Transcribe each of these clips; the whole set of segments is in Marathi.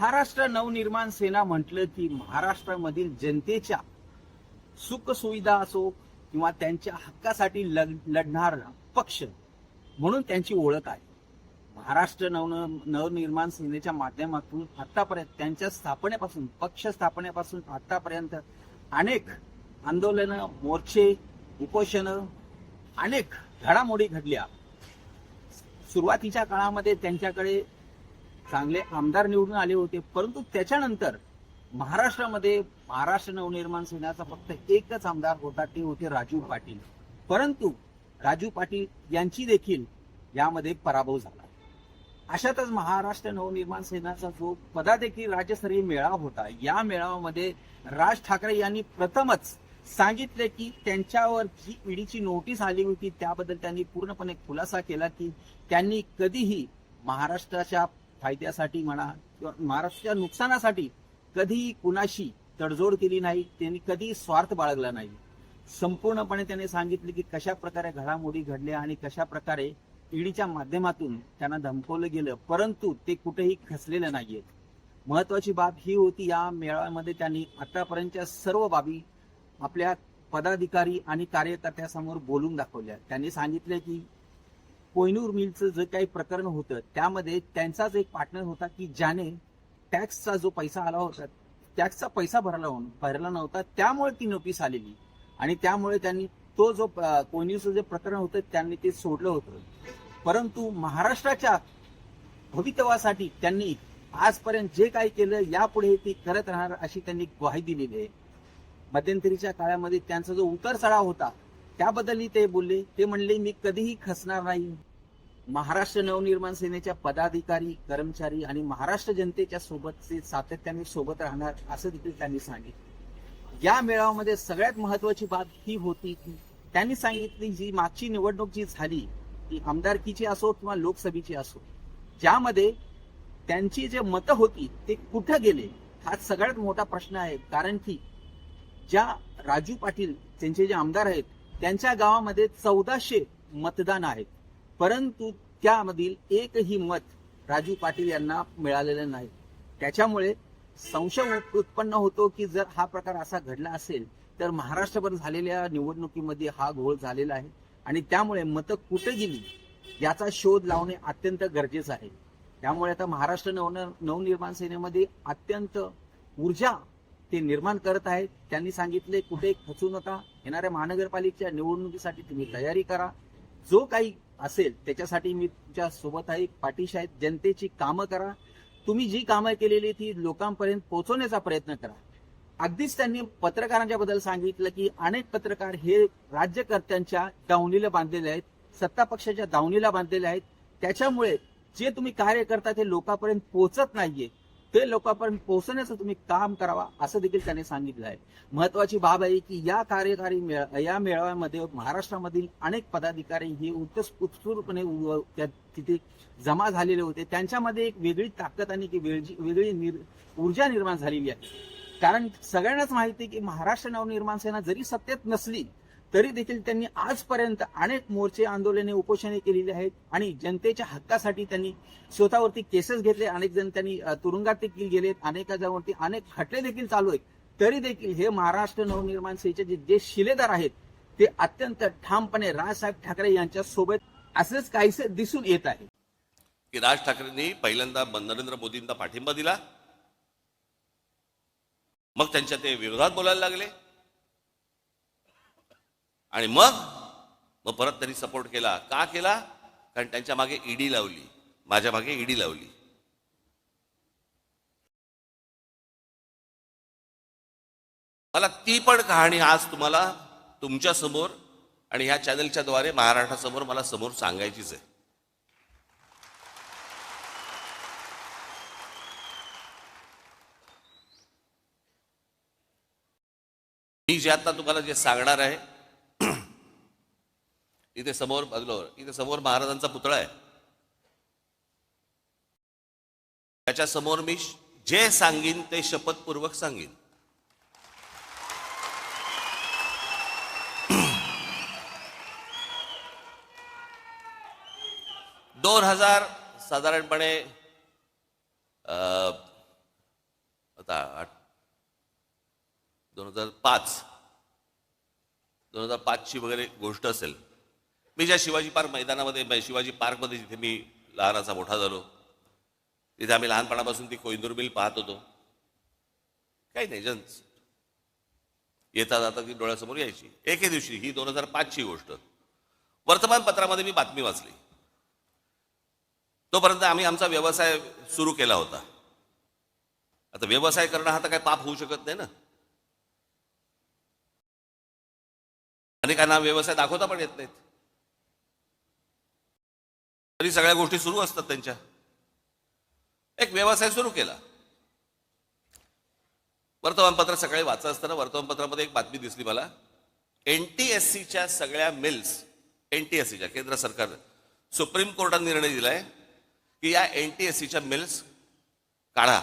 महाराष्ट्र नवनिर्माण सेना म्हटलं की महाराष्ट्रामधील जनतेच्या सुख सुविधा असो किंवा त्यांच्या हक्कासाठी लढ- लढणारा पक्ष म्हणून त्यांची ओळख आहे. महाराष्ट्र नव नवनिर्माण सेनेच्या माध्यमातून आतापर्यंत त्यांच्या स्थापनेपासून पक्ष स्थापनेपासून आतापर्यंत अनेक आंदोलनं मोर्चे उपोषणं अनेक घडामोडी घडल्या. सुरुवातीच्या काळामध्ये त्यांच्याकडे चांगले आमदार निवडून आले होते. परंतु त्याच्यानंतर महाराष्ट्रामध्ये महाराष्ट्र नवनिर्माण सेनाचा फक्त एकच आमदार होता ते होते राजू पाटील. परंतु राजू पाटील यांची देखील यामध्ये पराभव झाला. अशातच महाराष्ट्र नवनिर्माण सेनाचा जो पदादेखील राज्यस्तरीय मेळावा होता या मेळाव्यामध्ये राज ठाकरे यांनी प्रथमच सांगितले की त्यांच्यावर जी ईडीची नोटीस आली होती त्याबद्दल त्यांनी पूर्णपणे खुलासा केला की त्यांनी कधीही महाराष्ट्राच्या फायद्यासाठी म्हणा किंवा महाराष्ट्राच्या नुकसानासाठी कधी कुणाशी तडजोड केली नाही त्यांनी कधी स्वार्थ बाळगला नाही. संपूर्णपणे त्यांनी सांगितले की कशा प्रकारे घडामोडी घडल्या आणि कशा प्रकारे ईडीच्या माध्यमातून त्यांना धमकवलं गेलं परंतु ते कुठेही खसलेलं नाहीये. महत्वाची बाब ही होती या मेळाव्यामध्ये त्यांनी आतापर्यंतच्या सर्व बाबी आपल्या पदाधिकारी आणि कार्यकर्त्यासमोर बोलून दाखवल्या. त्यांनी सांगितले की कोयनूर मिलचं जे काही प्रकरण होतं त्यामध्ये त्यांचाच एक पार्टनर होता की ज्याने टॅक्सचा जो पैसा आला होता टॅक्सचा पैसा भरला भरला नव्हता त्यामुळे ती नोटीस आलेली. आणि त्यामुळे त्यांनी तो जो कोयनूरचं जे प्रकरण होतं त्यांनी ते सोडलं होतं. परंतु महाराष्ट्राच्या भवितव्यासाठी त्यांनी आजपर्यंत जे काही केलं यापुढे ते करत राहणार अशी त्यांनी ग्वाही दिलेली आहे. मध्यंतरीच्या काळामध्ये त्यांचा जो उतर चढाव होता त्याबद्दलही ते बोलले. ते म्हणले मी कधीही खसणार नाही. महाराष्ट्र नवनिर्माण सेनेच्या पदाधिकारी कर्मचारी आणि महाराष्ट्र जनतेच्या सोबतचे सातत्याने सोबत राहणार असं देखील त्यांनी सांगितलं. या मेळाव्यामध्ये सगळ्यात महत्वाची बाब ही होती की त्यांनी सांगितली जी मागची निवडणूक जी झाली ती आमदारकीची असो किंवा लोकसभेची असो ज्यामध्ये त्यांची जे मतं होती ते कुठं गेले हा सगळ्यात मोठा प्रश्न आहे. कारण की ज्या राजू पाटील त्यांचे जे आमदार आहेत त्यांच्या गावामध्ये चौदाशे मतदान आहेत. परंतु त्यामधील एकही मत राजू पाटील यांना मिळालेलं नाही. त्याच्यामुळे संशय उत्पन्न होतो की जर हा प्रकार असा घडला असेल तर महाराष्ट्रभर झालेल्या निवडणुकीमध्ये हा घोळ झालेला आहे. आणि त्यामुळे मतं कुठे गेली याचा शोध लावणे अत्यंत गरजेचं आहे. त्यामुळे आता महाराष्ट्र नव नवनिर्माण सेनेमध्ये अत्यंत ऊर्जा ते निर्माण करत आहेत. त्यांनी सांगितले कुठे खचू नका. येणाऱ्या महानगरपालिकेच्या निवडणुकीसाठी तुम्ही तयारी करा. जो काही असेल त्याच्यासाठी मी तुमच्यासोबत आहे. पाठीशी आहेत. जनतेची कामं करा. तुम्ही जी कामं केलेली ती लोकांपर्यंत पोहोचवण्याचा प्रयत्न करा. अगदीच त्यांनी पत्रकारांच्या बद्दल सांगितलं की अनेक पत्रकार हे राज्यकर्त्यांच्या दावणीला बांधलेले आहेत. सत्ता पक्षाच्या दावणीला बांधलेले आहेत. त्याच्यामुळे जे तुम्ही कार्य करता ते लोकांपर्यंत पोहोचत नाहीये. ते लोकांपर्यंत पोहोचण्याचं तुम्ही काम करावा असं देखील त्यांनी सांगितलं आहे. महत्वाची बाब आहे की या कार्यकारी मेळ या मेळाव्यामध्ये महाराष्ट्रामधील अनेक पदाधिकारी हे उत्स- उत्स्फूर्तपणे उ- त्या- तिथे जमा झालेले होते. त्यांच्यामध्ये एक वेगळी ताकद आणि वेगळी वेगळी निर- ऊर्जा निर्माण झालेली आहे. कारण सगळ्यांनाच माहिती आहे की महाराष्ट्र नवनिर्माण सेना जरी सत्तेत नसली तरी देखील त्यांनी आजपर्यंत अनेक मोर्चे आंदोलने उपोषणे केलेली आहेत आणि जनतेच्या हक्कासाठी त्यांनी स्वतःवरती केसेस घेतले. अनेक जण त्यांनी तुरुंगात देखील गेलेत. अनेकांवरती अनेक खटले देखील चालू आहेत. तरी देखील हे महाराष्ट्र नवनिर्माण सेनेचे जे- जे शिलेदार आहेत ते अत्यंत ठामपणे राजसाहेब ठाकरे यांच्या सोबत असंच काहीसे दिसून येत आहे. की राज ठाकरेंनी पहिल्यांदा नरेंद्र मोदींना पाठिंबा दिला. मग त्यांच्या ते विरोधात बोलायला लागले. आणि मग मग परत त्यांनी सपोर्ट केला. का केला? कारण त्यांच्या मागे ईडी लावली. माझ्या मागे ईडी लावली. मला ती पण कहाणी आज तुम्हाला तुमच्यासमोर आणि ह्या चॅनलच्या द्वारे महाराष्ट्रासमोर मला समोर सांगायचीच आहे. मी जे आता तुम्हाला जे सांगणार आहे इथे समोर बघलोर इथे समोर महाराजांचा पुतळा आहे. त्याच्यासमोर मी जे सांगीन ते शपथपूर्वक सांगीन. दोन हजार साधारणपणे अं, आता आठ दोन हजार पाच दोन हजार पाचची वगैरे गोष्ट असेल. मी ज्या शिवाजी पार्क मैदानामध्ये शिवाजी पार्कमध्ये जिथे मी लहानाचा मोठा झालो तिथे आम्ही लहानपणापासून ती कोइंदूर मिल पाहत होतो. काही नाही जन येता जाता ती डोळ्यासमोर यायची. एके दिवशी ही दोन हजार पाचची गोष्ट. वर्तमानपत्रामध्ये मी बातमी वाचली. तोपर्यंत आम्ही आमचा व्यवसाय सुरू केला होता. आता व्यवसाय करणं हा तर काही पाप होऊ शकत नाही ना. अनेकांना व्यवसाय दाखवता पण येत नाहीत. तरी सगळ्या गोष्टी सुरू असतात त्यांच्या. एक व्यवसाय सुरू केला. वर्तमानपत्र सकाळी वाचत असताना वर्तमानपत्रामध्ये एक बातमी दिसली मला. एन टी एस सीच्या सगळ्या मिल्स एन टी एस सीच्या केंद्र सरकार सुप्रीम कोर्टाने निर्णय दिलाय की या एन टी एस सीच्या मिल्स काढा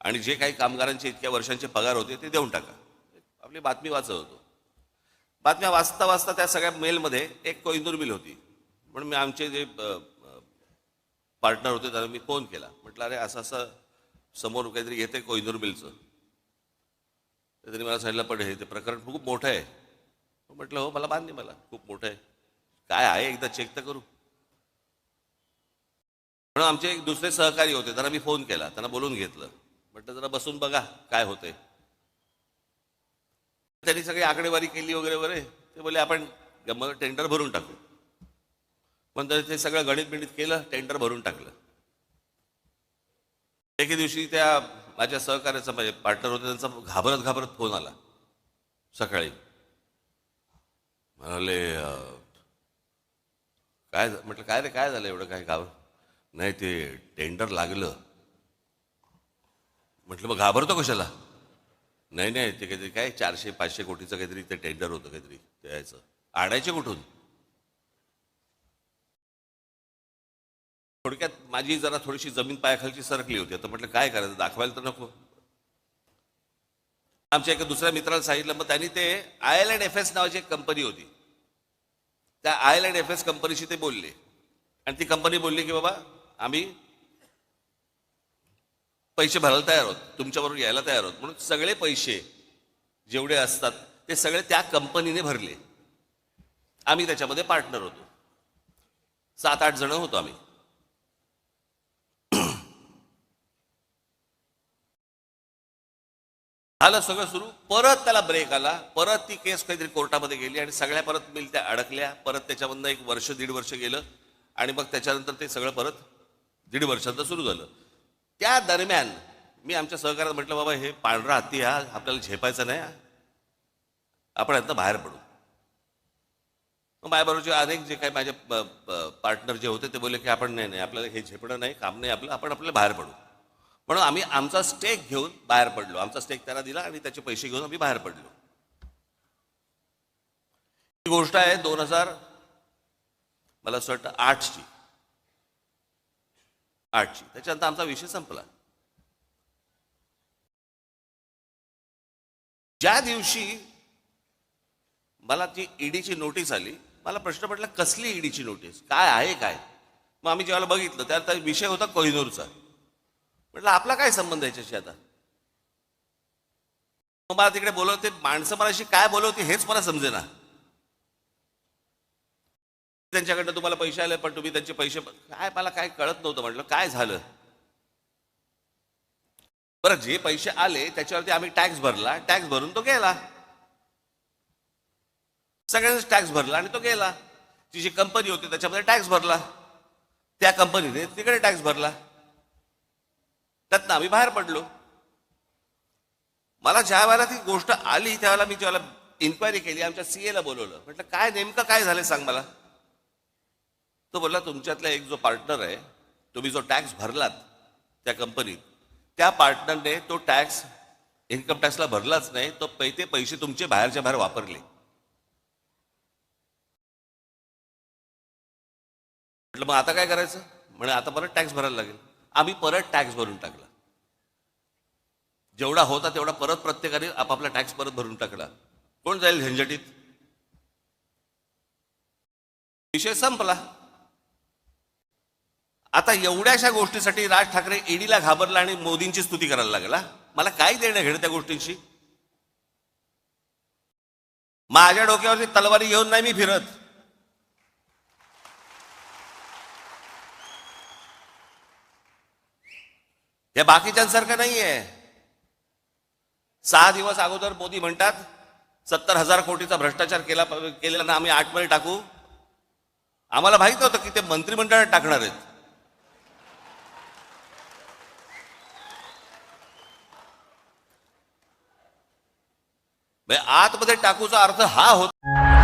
आणि जे काही कामगारांचे इतक्या वर्षांचे पगार होते ते देऊन टाका. आपली बातमी वाचत होतो. बातम्या वाचता वाचता त्या सगळ्या मेलमध्ये एक कोइंदूर मिल होती. म्हणून मी आमचे जे पार्टनर होते त्यांना मी फोन केला. म्हटलं अरे असं असं समोर काहीतरी येते कोइंदूर मिलचं तर त्यांनी मला सांगितलं पण हे ते प्रकरण खूप मोठं आहे. म्हटलं हो मला मान्य मला खूप मोठं आहे. काय आहे? एकदा चेक तर करू. म्हणून आमचे एक दुसरे सहकारी होते त्यांना मी फोन केला. त्यांना बोलून घेतलं. म्हटलं जरा बसून बघा काय होतंय. त्यांनी सगळी आकडेवारी केली वगैरे वगैरे. ते बोले आपण टेंडर भरून टाकू. पण तर ते सगळं गणित बिणित केलं टेंडर भरून टाकलं. एके दिवशी त्या माझ्या सहकार्याचा म्हणजे पार्टनर होते त्यांचा घाबरत घाबरत फोन आला. सकाळी. म्हणाले काय म्हटलं काय रे काय झालं एवढं काय घाबर नाही ते टेंडर लागलं. म्हटलं मग घाबरतो कशाला? नाही नाही ते काहीतरी काय चारशे पाचशे कोटीचं काहीतरी ते टेंडर होतं काहीतरी द्यायचं आणायचे कुठून? थोडक्यात माझी जरा थोडीशी जमीन पायाखालची सरकली होती. आता म्हटलं काय करायचं? दाखवायला तर नको. आमच्या एका दुसऱ्या मित्राला सांगितलं मग त्यांनी ते I L and F S नावाची एक कंपनी होती. त्या I L and F S कंपनीशी ते बोलले. आणि ती कंपनी बोलली की बाबा आम्ही पैसे भरायला तयार आहोत. तुमच्याबरोबर यायला तयार आहोत. म्हणून सगळे पैसे जेवढे असतात ते सगळे त्या कंपनीने भरले. आम्ही त्याच्यामध्ये पार्टनर होतो. सात आठ जण होतो आम्ही. झालं सगळं सुरू. परत त्याला ब्रेक आला. परत ती केस काहीतरी कोर्टामध्ये गेली आणि सगळ्या परत मिल त्या अडकल्या. परत त्याच्यामधनं एक वर्ष दीड वर्ष गेलं. आणि मग त्याच्यानंतर ते सगळं परत दीड वर्षाचं सुरू झालं. त्या दरम्यान मी आमच्या सहकार्यात म्हटलं बाबा हे पांढरा हत्ती हा आपल्याला झेपायचा नाही आपण यातनं बाहेर पडू. मग माझ्याबरोबरचे अनेक जे काही माझे पार्टनर जे होते ते बोलले की आपण नाही नाही आपल्याला हे झेपणं नाही काम नाही आपलं. आपण आपल्याला बाहेर पडू. म्हणून आम्ही आमचा स्टेक घेऊन बाहेर पडलो. आमचा स्टेक त्याला दिला आणि त्याचे पैसे घेऊन आम्ही बाहेर पडलो. ही गोष्ट आहे दोन हजार मला असं वाटतं आठची. आठची. त्याच्यानंतर आमचा विषय संपला. ज्या दिवशी मला ती ईडीची नोटीस आली मला प्रश्न पडला कसली ईडीची नोटीस काय आहे काय? मग आम्ही जेव्हा बघितलं त्या विषय होता कोहिनूरचा. म्हटलं आपला काय संबंध आहे याच्याशी आता? मला तिकडे बोलवते माणसं मलाशी काय बोलवते हेच मला समजेना. त्यांच्याकडनं तुम्हाला पैसे आले पण तुम्ही त्यांचे पैसे काय मला काय कळत नव्हतं म्हटलं काय झालं? बरं जे पैसे आले त्याच्यावरती आम्ही टॅक्स भरला टॅक्स भरून तो गेला. सगळ्यांनाच टॅक्स भरला आणि तो गेला. ती जी कंपनी होती त्याच्यामध्ये टॅक्स भरला. त्या कंपनीने तिकडे टॅक्स भरला. त्यातनं आम्ही बाहेर पडलो. मला ज्या वेळेला ती गोष्ट आली त्यावेळेला मी ज्यावेळेला इन्क्वायरी केली आमच्या सीएला बोलवलं. म्हटलं काय नेमकं काय झालं सांग मला. तो बोलला तुमच्यातला एक जो पार्टनर आहे तुम्ही जो टॅक्स भरलात त्या कंपनीत त्या पार्टनरने तो टॅक्स इन्कम टॅक्सला भरलाच नाही तो पै ते पैसे तुमचे बाहेरच्या बाहेर वापरले. म्हटलं मग आता काय करायचं? म्हणे आता परत टॅक्स भरायला लागेल. आम्ही परत टॅक्स भरून टाकला. जेवढा होता तेवढा परत प्रत्येकाने आपापला टॅक्स परत भरून टाकला. कोण जाईल झंझटीत? विषय संपला. आता एवढ्याशा गोष्टीसाठी राज ठाकरे ईडीला घाबरला आणि मोदींची स्तुती करायला लागला. मला काय देणं घेणं त्या गोष्टींशी? माझ्या डोक्यावरती तलवारी घेऊन नाही मी फिरत. हे बाकीच्यांसारखं नाहीये. सहा दिवस अगोदर मोदी म्हणतात सत्तर हजार कोटीचा भ्रष्टाचार केला केलेला ना आम्ही आठमध्ये टाकू. आम्हाला माहीत नव्हतं की ते मंत्रिमंडळात टाकणार आहेत. म्हणजे आतमध्ये टाकूचा अर्थ हा होता